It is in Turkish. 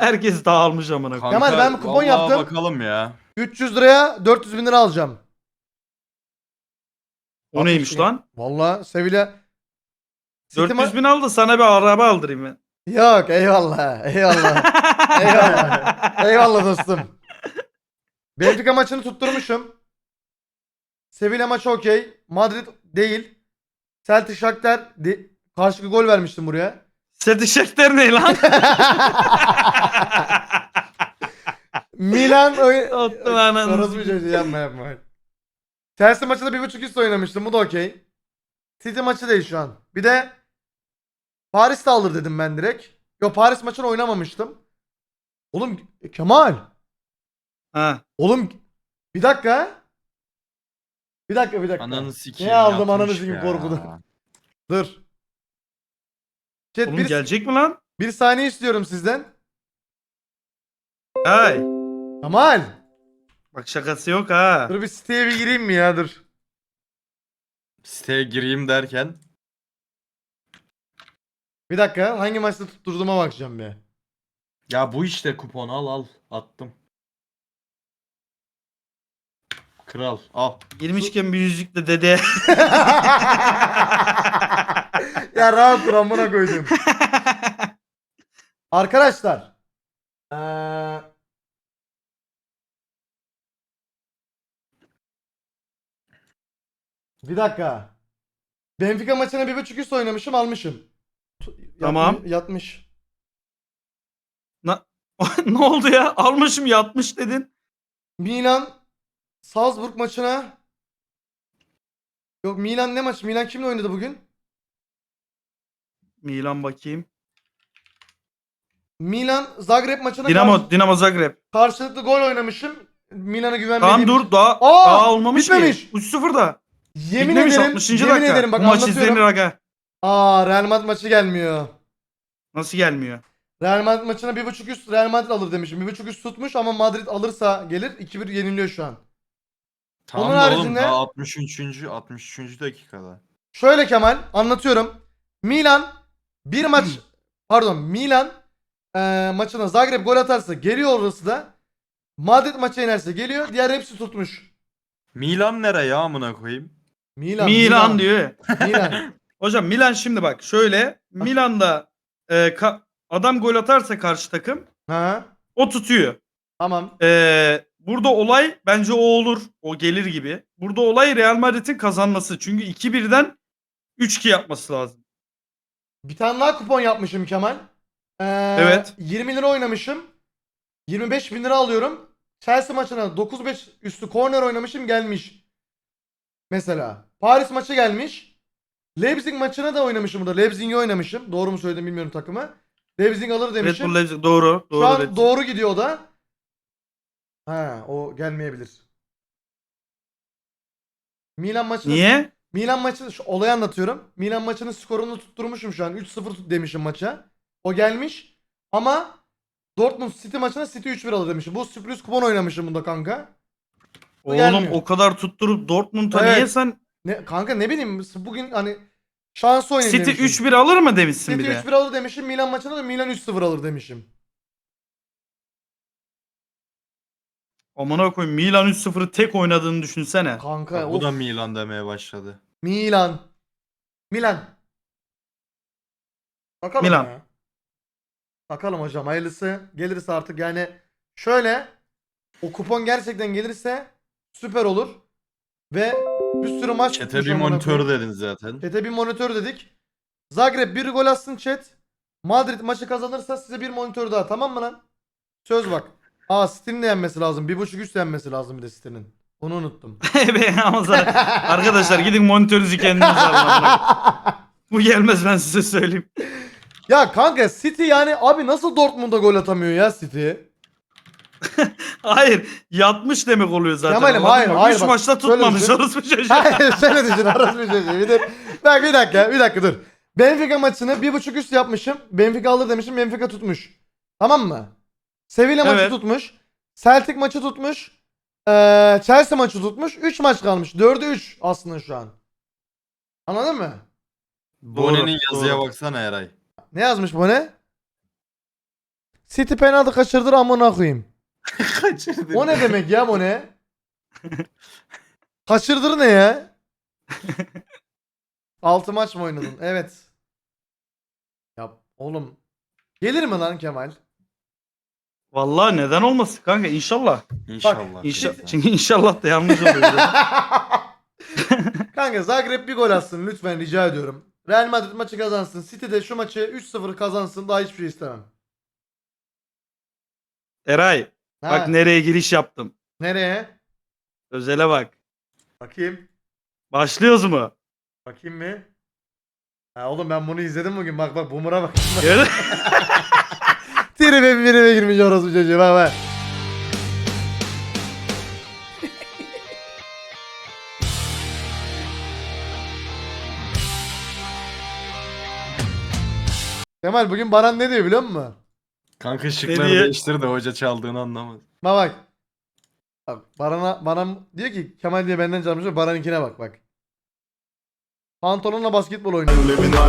Herkes dağılmış amına koyayım. Kemal, ben kupon vallahi yaptım. bakalım ya. 300 liraya 400 bin lira alacağım. O neymiş lan? Valla Sevilla. City 400 ma- bin aldı sana bir araba aldırayım ben. Yok eyvallah eyvallah. eyvallah. Eyvallah dostum. Benfica maçını tutturmuşum. Sevilla maçı okey. Madrid değil. Celtic Shakhtar de- karşılıklı gol vermiştim buraya. Setişekler ne lan? Milan oy- Attım ananı. Orası bir şey yapma yapma. Chelsea maçında bir buçuk üst oynamıştım. Bu da okey. City maçı değil şu an. Bir de Paris de alır dedim ben direkt. Yo Paris maçını oynamamıştım. Oğlum Kemal. ha. Oğlum bir dakika. Bir dakika bir dakika. Ananı sikeyim. Ne aldım yapmış ananı sikeyim ya. korkudan. Dur. Chat Oğlum bir, gelecek mi lan? bir saniye istiyorum sizden. Ay. Kemal. Bak şakası yok ha. Dur bir siteye bir gireyim mi ya dur. Siteye gireyim derken. Bir dakika hangi maçta tutturduğuma bakacağım bir. Ya bu işte kupon al al. Attım. Kral al. Girmişken bir yüzükle dede. ya rahat dur amına koydum. Arkadaşlar. Eee bir dakika. Benfica maçına bir buçuk üst oynamışım almışım. Tu- yatmış- Tamam. Yatmış. ne oldu ya? Almışım yatmış dedin. Milan Salzburg maçına Yok Milan ne maç? Milan kimle oynadı bugün? Milan bakayım. Milan Zagreb maçına Dinamo karşı- Dinamo Zagreb. karşılıklı gol oynamışım. Milan'a güvenmediğim Tamam dur daha, Aa, daha olmamış bitmemiş. ki. 3-0 da. Yemin Bitmemiş, ederim, 60. yemin dakika. ederim bak Bu maç anlatıyorum. izlenir aga. Aa Real Madrid maçı gelmiyor. Nasıl gelmiyor? Real Madrid maçına bir buçuk üst Real Madrid alır demişim. Bir buçuk üst tutmuş ama Madrid alırsa gelir 2-1 yeniliyor şu an. Tamam Onun da oğlum haricinde- daha 63. 63. dakikada. Şöyle Kemal anlatıyorum. Milan bir maç pardon Milan eee maçına Zagreb gol atarsa geliyor orası da. Madrid maça inerse geliyor. Diğer hepsi tutmuş. Milan nere ya amına koyayım? Milan. Milan, diyor. Milan. Hocam Milan şimdi bak şöyle. Milan'da e, ka- adam gol atarsa karşı takım ha, o tutuyor. tamam. E, burada olay bence o olur. O gelir gibi. Burada olay Real Madrid'in kazanması. Çünkü 2-1'den 3-2 yapması lazım. Bir tane daha kupon yapmışım Kemal. Ee, Evet. 20 lira oynamışım. 25 bin lira alıyorum. Chelsea maçına 9-5 üstü korner oynamışım gelmiş. Mesela. Paris maçı gelmiş. Leipzig maçına da oynamışım burada. Leipzig'i oynamışım. Doğru mu söyledim bilmiyorum takımı. Leipzig alır Red demişim. Bull Leipzig doğru. Şu Doğru. an Leipzig. doğru gidiyor o da. Ha, o gelmeyebilir. Milan maçını Niye? Milan maçını şu olayı anlatıyorum. Milan maçının skorunu tutturmuşum şu an. 3-0 tut demişim maça. O gelmiş. Ama Dortmund City maçına City 3-1 alır demişim. Bu sürpriz kupon oynamışım bunda kanka. Bu Oğlum gelmiyor. o kadar tutturup Dortmund'a Evet. niye sen Ne kanka ne bileyim bugün hani şans oynayayım City demişim. 3-1 alır mı demişsin City bir de. 3-1 alır demişim. Milan maçına da Milan 3-0 alır demişim. Amına koyayım Milan 3-0'ı tek oynadığını düşünsene. Kanka Bu of. da Milan demeye başladı. Milan. Milan. Bakalım Milan. ya. Bakalım hocam hayırlısı gelirse artık yani şöyle o kupon gerçekten gelirse süper olur. Ve bir sürü maç Çete bir monitör koyayım. dedin zaten. Çete bir monitör dedik. Zagreb bir gol atsın chat. Madrid maçı kazanırsa size bir monitör daha tamam mı lan? Söz bak. Aa City'nin de yenmesi lazım. Bir buçuk üst yenmesi lazım bir de City'nin. Onu unuttum. Ama zaten- Arkadaşlar gidin monitörünüzü kendiniz alın. Bu gelmez ben size söyleyeyim. Ya kanka City yani abi nasıl Dortmund'a gol atamıyor ya City? Hayır yatmış demek oluyor zaten. Kemal'im, anladın hayır, mı? hayır, Üç bak, maçta şöyle tutmamış düşün. orası. Hayır şöyle düşün arası bir şey. Bir, de, bak bir dakika bir dakika dur. Benfica maçını bir buçuk üst yapmışım. Benfica alır demişim Benfica tutmuş. Tamam mı? Sevilla maçı Evet. tutmuş. Celtic maçı tutmuş. Ee, Chelsea maçı tutmuş. 3 maç kalmış. 4'e 3 aslında şu an. Anladın mı? Bone'nin yazıya doğru. baksana Eray. Ne yazmış bu ne? City penaltı kaçırdır amına koyayım. Kaçırdı. O ne demek ya bu ne? Kaçırdır ne ya? 6 maç mı oynadın? Evet. Ya oğlum gelir mi lan Kemal? Vallahi neden olmasın kanka inşallah. İnşallah. İnşallah. Çünkü inşallah da yanlış oluyor. Kanka Zagreb bir gol atsın lütfen rica ediyorum. Real Madrid maçı kazansın. City de şu maçı 3-0 kazansın. Daha hiçbir şey istemem. Eray Ha, bak nereye giriş yaptım. nereye? Özele bak. Bakayım. Başlıyoruz mu? Bakayım mı? Ha oğlum ben bunu izledim bugün. Bak bak Boomer'a bak. Tribe birime girmiş orası çocuğu. Bak bak. Kemal bugün Baran ne diyor biliyor musun? Kanka şıkları Nereye? değiştir de hoca çaldığını anlamaz. Bak bak. Bak Baran'a Baran diyor ki Kemal diye benden çalmış. Baran'ınkine bak bak. Pantolonla basketbol oynuyor.